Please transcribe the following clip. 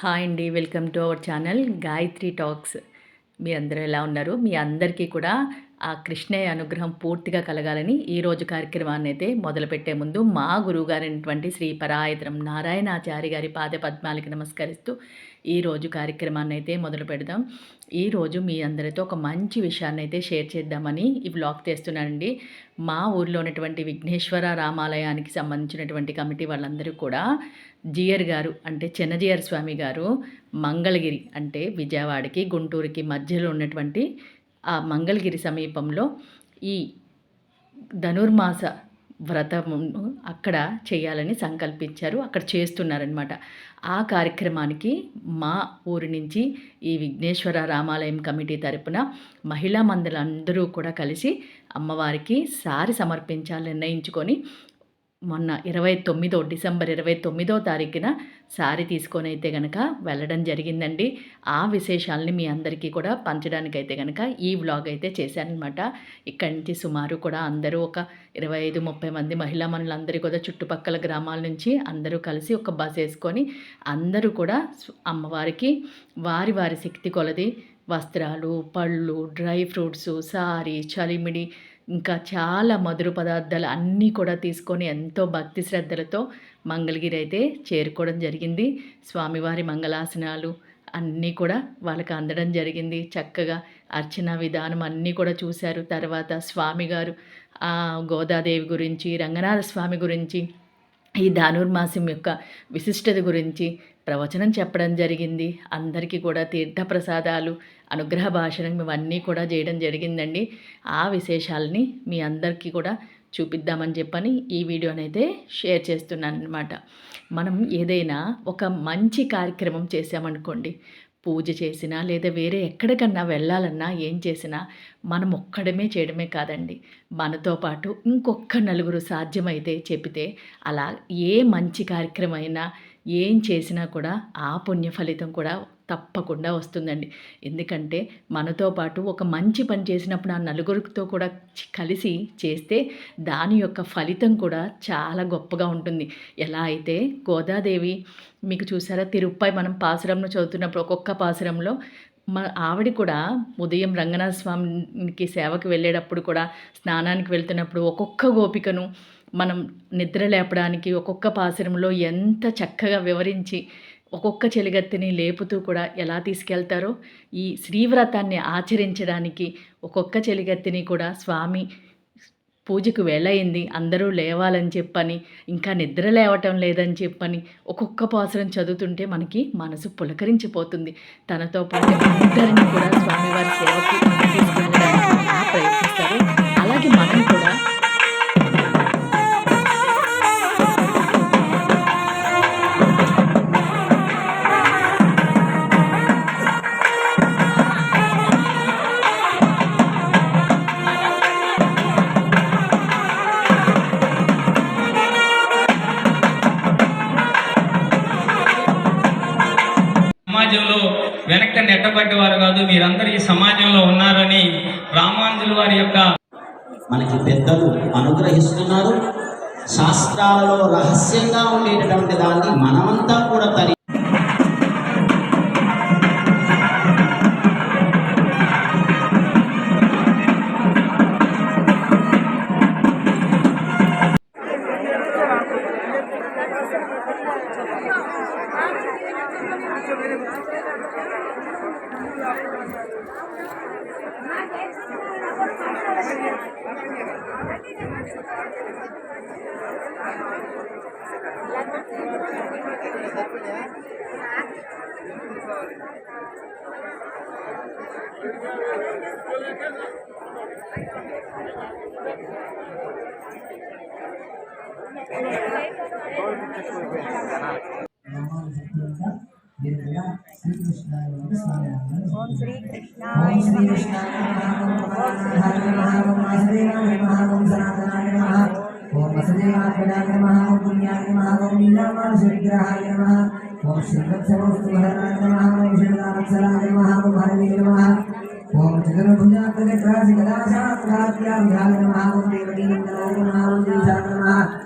Hi అండి welcome to our channel Gayatri talks. మీ అందరూ ఎలా ఉన్నారు? మీ అందరికీ కూడా ఆ కృష్ణయ్య అనుగ్రహం పూర్తిగా కలగాలని ఈ రోజు కార్యక్రమాన్ని అయితే మొదలుపెట్టే ముందు మా గురువుగారైనటువంటి శ్రీ పరాయతరం నారాయణాచారి గారి పాద పద్మాలకి నమస్కరిస్తూ ఈ రోజు కార్యక్రమాన్ని అయితే మొదలు పెడదాం. ఈరోజు మీ అందరితో ఒక మంచి విషయాన్ని అయితే షేర్ చేద్దామని ఈ బ్లాగ్ తీస్తున్నానండి. మా ఊర్లో ఉన్నటువంటి విఘ్నేశ్వర రామాలయానికి సంబంధించినటువంటి కమిటీ వాళ్ళందరూ కూడా జియర్ గారు అంటే చిన్నజియర్ స్వామి గారు మంగళగిరి అంటే విజయవాడకి గుంటూరుకి మధ్యలో ఉన్నటువంటి ఆ మంగళగిరి సమీపంలో ఈ ధనుర్మాస వ్రతము అక్కడ చేయాలని సంకల్పించారు. అక్కడ చేస్తున్నారనమాట ఆ కార్యక్రమానికి మా ఊరి నుంచి ఈ విఘ్నేశ్వర రామాలయం కమిటీ తరపున మహిళా మండలందరూ కూడా కలిసి అమ్మవారికి సారి సమర్పించాలని నిర్ణయించుకొని మొన్న ఇరవై తొమ్మిదో డిసెంబర్ ఇరవై తొమ్మిదో తారీఖున శారీ తీసుకొని అయితే కనుక వెళ్ళడం జరిగిందండి. ఆ విశేషాలని మీ అందరికీ కూడా పంచడానికి అయితే కనుక ఈ వ్లాగ్ అయితే చేశానమాట ఇక్కడి నుంచి సుమారు కూడా అందరూ ఒక ఇరవై ఐదు ముప్పై మంది మహిళా మనులందరూ కూడా చుట్టుపక్కల గ్రామాల నుంచి అందరూ కలిసి ఒక బస్ వేసుకొని అందరూ కూడా అమ్మవారికి వారి వారి శక్తి కొలది వస్త్రాలు పళ్ళు డ్రై ఫ్రూట్స్ సారీ చలిమిడి ఇంకా చాలా మధుర పదార్థాలు అన్నీ కూడా తీసుకొని ఎంతో భక్తి శ్రద్ధలతో మంగళగిరి అయితే చేరుకోవడం జరిగింది. స్వామివారి మంగళాసనాలు అన్నీ కూడా వాళ్ళకి అందడం జరిగింది. చక్కగా అర్చన విధానం అన్నీ కూడా చూశారు. తర్వాత స్వామిగారు గోదాదేవి గురించి రంగనాథ స్వామి గురించి ఈ ధనుర్మాసం యొక్క విశిష్టత గురించి ప్రవచనం చెప్పడం జరిగింది. అందరికీ కూడా తీర్థప్రసాదాలు అనుగ్రహ భాషణం ఇవన్నీ కూడా చేయడం జరిగిందండి. ఆ విశేషాలని మీ అందరికీ కూడా చూపిద్దామని చెప్పని ఈ వీడియోనైతే షేర్ చేస్తున్నాను అనమాట మనం ఏదైనా ఒక మంచి కార్యక్రమం చేసామనుకోండి పూజ చేసినా లేదా వేరే ఎక్కడికన్నా వెళ్ళాలన్నా ఏం చేసినా మనం ఒక్కడమే చేయడమే కాదండి. మనతో పాటు ఇంకొక నలుగురు సాధ్యమైతే చెబితే అలా ఏ మంచి కార్యక్రమం అయినా ఏం చేసినా కూడా ఆ పుణ్య ఫలితం కూడా తప్పకుండా వస్తుందండి. ఎందుకంటే మనతో పాటు ఒక మంచి పని చేసినప్పుడు ఆ నలుగురితో కూడా కలిసి చేస్తే దాని యొక్క ఫలితం కూడా చాలా గొప్పగా ఉంటుంది. ఎలా అయితే గోదాదేవి మీకు చూసారా తిరుపై మనం పాసురంలో చదువుతున్నప్పుడు ఒక్కొక్క పాసురంలో మా ఆవిడ కూడా ఉదయం రంగనాథ స్వామికి సేవకు వెళ్ళేటప్పుడు కూడా స్నానానికి వెళ్తున్నప్పుడు ఒక్కొక్క గోపికను మనం నిద్ర లేపడానికి ఒక్కొక్క పాశరంలో ఎంత చక్కగా వివరించి ఒక్కొక్క చెలిగత్తిని లేపుతూ కూడా ఎలా తీసుకెళ్తారో ఈ శ్రీవ్రతాన్ని ఆచరించడానికి ఒక్కొక్క చెలిగత్తిని కూడా స్వామి పూజకు వేళయింది అందరూ లేవాలని చెప్పని ఇంకా నిద్ర లేవటం లేదని చెప్పని ఒక్కొక్క పాసురం చదువుతుంటే మనకి మనసు పులకరించిపోతుంది. తనతో పాటు అందరినీ కూడా స్వామివారి సేవకి ప్రయత్నిస్తారు. అలాగే మనం కూడా సమాజంలో వెనక్కి నెట్టబడ్డవారు కాదు మీరందరూ ఈ సమాజంలో ఉన్నారని రామానుజుల వారి యొక్క మనకి పెద్దలు అనుగ్రహిస్తున్నారు. శాస్త్రాలలో రహస్యంగా ఉండేటటువంటి దాన్ని మనమంతా కూడా తరి ఓం శ్రీ కృష్ణాయ ఓం వసుదేవాత్మనాయ నమః ఓం పుణ్యాయ నమః ఓం నీలమానుషవిగ్రహాయ నమః ఓం శ్రీవత్సవస్తుభరణాయ నమః ఓం శివదావత్సలాయ నమః ఓం హరవే నమః ఓం చతుర్భుజాగ్రజక్రాసి కదాశాస్త్రాత్యాభ్యాయ నమః ఓం దేవకీనందనాయ నమః ఓం దేశాయ నమః ఓం